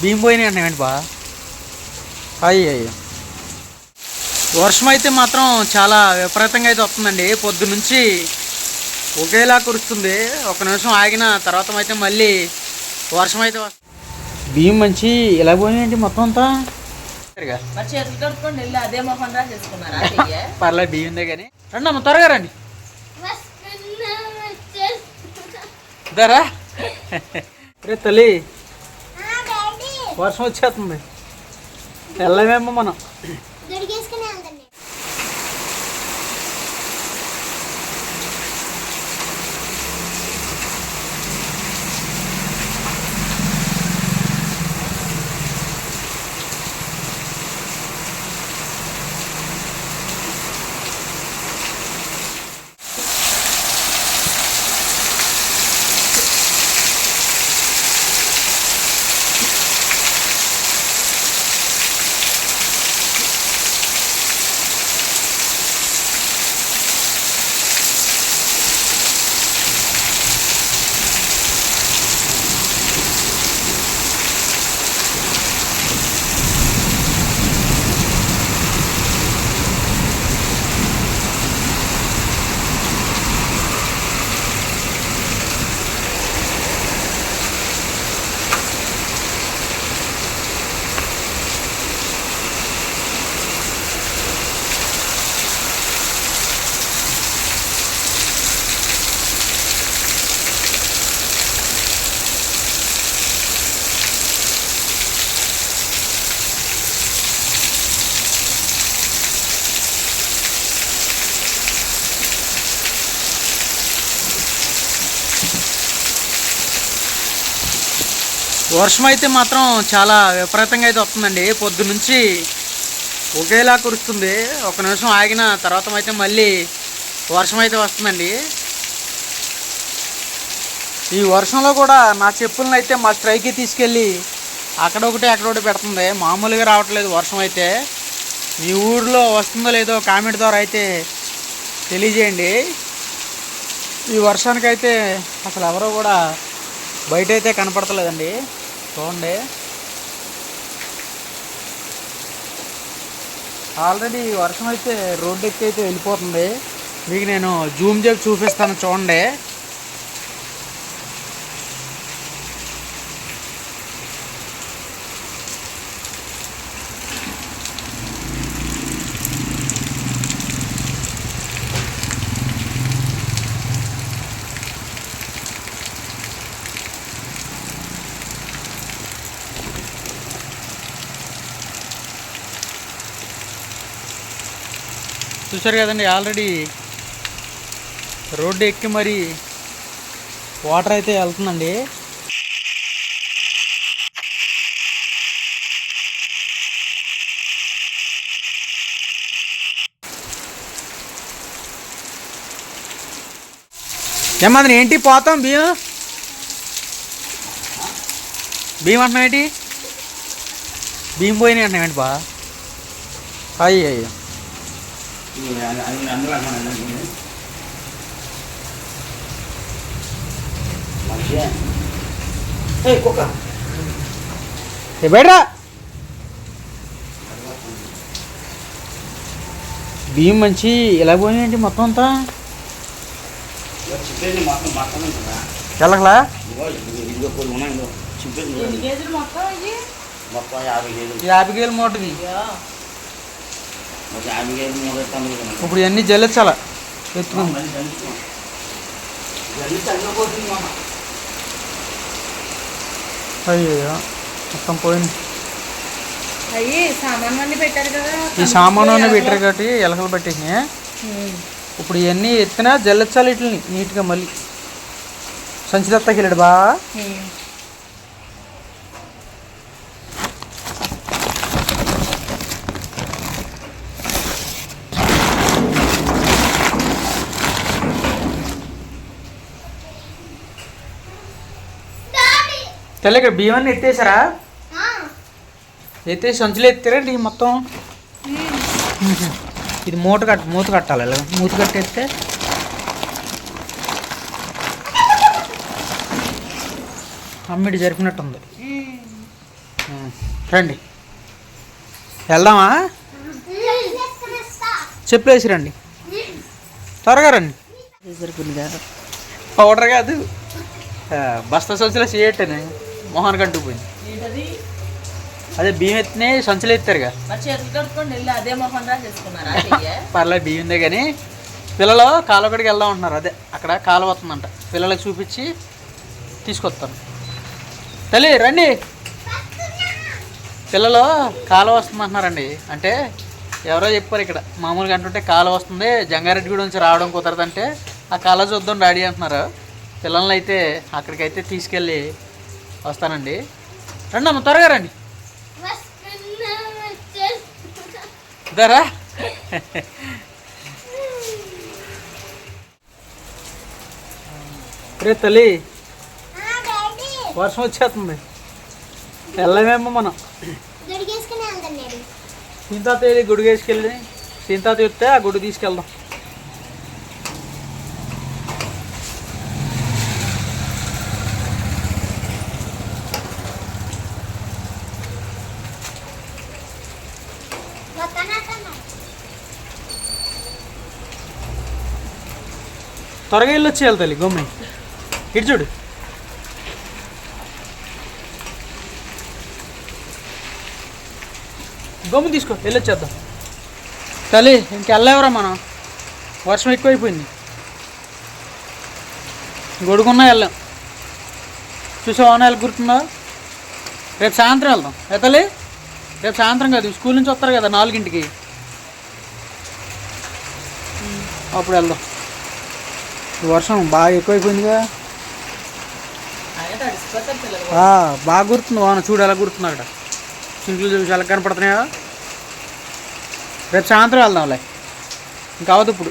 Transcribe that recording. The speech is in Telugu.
బియ్యం పోయినాయి అంటావేంటి బా అయ్యి అయ్యో వర్షం అయితే మాత్రం చాలా విపరీతంగా అయితే వస్తుందండి. పొద్దు నుంచి ఒకేలా కురుస్తుంది. ఒక నిమిషం ఆగిన తర్వాత అయితే మళ్ళీ వర్షం అయితే వస్తుంది బియ్యం మంచి ఇలా పోయినాయండి మొత్తం అంతా? పర్లేదు బియ్యందే కానీ రండి అమ్మ త్వరగా రండి. ఇద్దరా రే తల్లి వర్షం వచ్చేస్తుంది. వెళ్ళమేమో మనం. వర్షం అయితే మాత్రం చాలా విపరీతంగా అయితే వస్తుందండి. పొద్దు నుంచి ఒకేలా కురుస్తుంది. ఒక నిమిషం ఆగిన తర్వాత అయితే మళ్ళీ వర్షం అయితే వస్తుందండి. ఈ వర్షంలో కూడా నా చెప్పులను అయితే మా స్ట్రైక్కి తీసుకెళ్ళి అక్కడ ఒకటి అక్కడ ఒకటి పెడుతుంది. మామూలుగా రావట్లేదు వర్షం అయితే మీ ఊర్లో వస్తుందో లేదో కామెంట్ ద్వారా అయితే తెలియజేయండి. ఈ వర్షానికైతే అసలు ఎవరో కూడా బయట అయితే కనపడతలేదండి. చూడండి ఆల్రెడీ వర్షం అయితే రోడ్డు ఎక్కి అయితే వెళ్ళిపోతుంది. మీకు నేను జూమ్ చేసి చూపిస్తాను చూడండి. చూసారు కదండి ఆల్రెడీ రోడ్డు ఎక్కి మరి వాటర్ అయితే వెళ్తుందండి. ఏమన్నా ఏంటి పోతాం బియ్యం బియ్యం అంటున్నావు ఏంటి? బియ్యం పోయినాయి అంటున్నావు ఏంటి బా? అయ్యి అయ్యో బయటరా బియ్యం మంచి ఇలా పోయినాయండి మొత్తం అంతా? వెళ్ళకలా యాభై కేజీలు మూటది అయ్యో. ఒక యాభై కేజీలు మూడు తొమ్మిది కేజీలు. ఇప్పుడు ఇవన్నీ జల్లించాల? ఎత్తుకుంది. అయ్యో మొత్తం పోయింది. అయ్యి సామాన్ అన్ని పెట్టారు కదా ఈ సామాను అన్నీ పెట్టారు కాబట్టి ఎలకలు పట్టేసినాయి. ఇప్పుడు ఇవన్నీ ఎత్తినా జల్లించాలి వీటిని నీట్గా మళ్ళీ. సంచిదత్తకి వెళ్ళాడు బా. తెల్ల ఇక్కడ బియ్యాన్ని ఎత్తేసారా? ఎత్తేసి సంచులు ఎత్తారండి మొత్తం? ఇది మూట కట్ మూత కట్టాలి ఇలా. మూత కట్టేస్తే అమ్మిడి జరిపినట్టుంది. రండి. వెళ్దామా? చెప్పేసి రండి. త్వరగా రండి. పౌడర్ కాదు. ఆ, బస్తా సంచులో చేయటనే మొహన్ కంటూ పోయింది అదే బియ్యం ఎత్తినే సంచులు ఎత్తారుగా పర్లేదు బియ్యం ఉందే కానీ పిల్లలు కాలువకడికి వెళ్దాం అంటున్నారు. అదే అక్కడ కాలువ వస్తుందంట పిల్లలకు చూపించి తీసుకొస్తాను. తల్లి రండి. పిల్లలు కాలువ వస్తుంది అంటున్నారండి. అంటే ఎవరో చెప్పారు ఇక్కడ. మామూలుగా అంటుంటే కాలువ వస్తుంది జంగారెడ్డి నుంచి రావడం కుదరదంటే ఆ కాలువ చూద్దాం డాడీ అంటున్నారు. పిల్లల్ని అయితే అక్కడికైతే తీసుకెళ్ళి వస్తానండి. రండి అమ్మ త్వరగా రండి. ఇదారా? రే తల్లి వర్షం వచ్చేస్తుంది. వెళ్ళమేమో మనం. దొరికేసుకుని వెళ్తాను డాడీ సీతాత వెళ్ళి గుడి వేసుకెళ్ళి సీతాత వస్తే ఆ గుడి తీసుకెళ్దాం. త్వరగా వెళ్ళి వచ్చేయాలి తల్లి గమ్మి ఇటు చూడు. గమ్ము తీసుకో వెళ్ళొచ్చేద్దాం తల్లి ఇంకెళ్ళేవరా మనం. వర్షం ఎక్కువైపోయింది. గొడుగున్నా వెళ్ళాం చూసావా నెల గుర్తుందా రేపు సాయంత్రం వెళ్దాం. ఎత్తలే రేపు సాయంత్రం కాదు స్కూల్ నుంచి వస్తారు కదా నాలుగింటికి. అప్పుడు వెళ్దాం. ఈ వర్షం బాగా ఎక్కువైపోయిందిగా. బాగా గుర్తుంది వాన. చూడు ఎలా గుర్తుంది అక్కడ. సింకులు చూసి ఎలా కనపడుతున్నాయా. రేపు సాయంత్రం వెళ్దాంలే. ఇంకా అవదు ఇప్పుడు.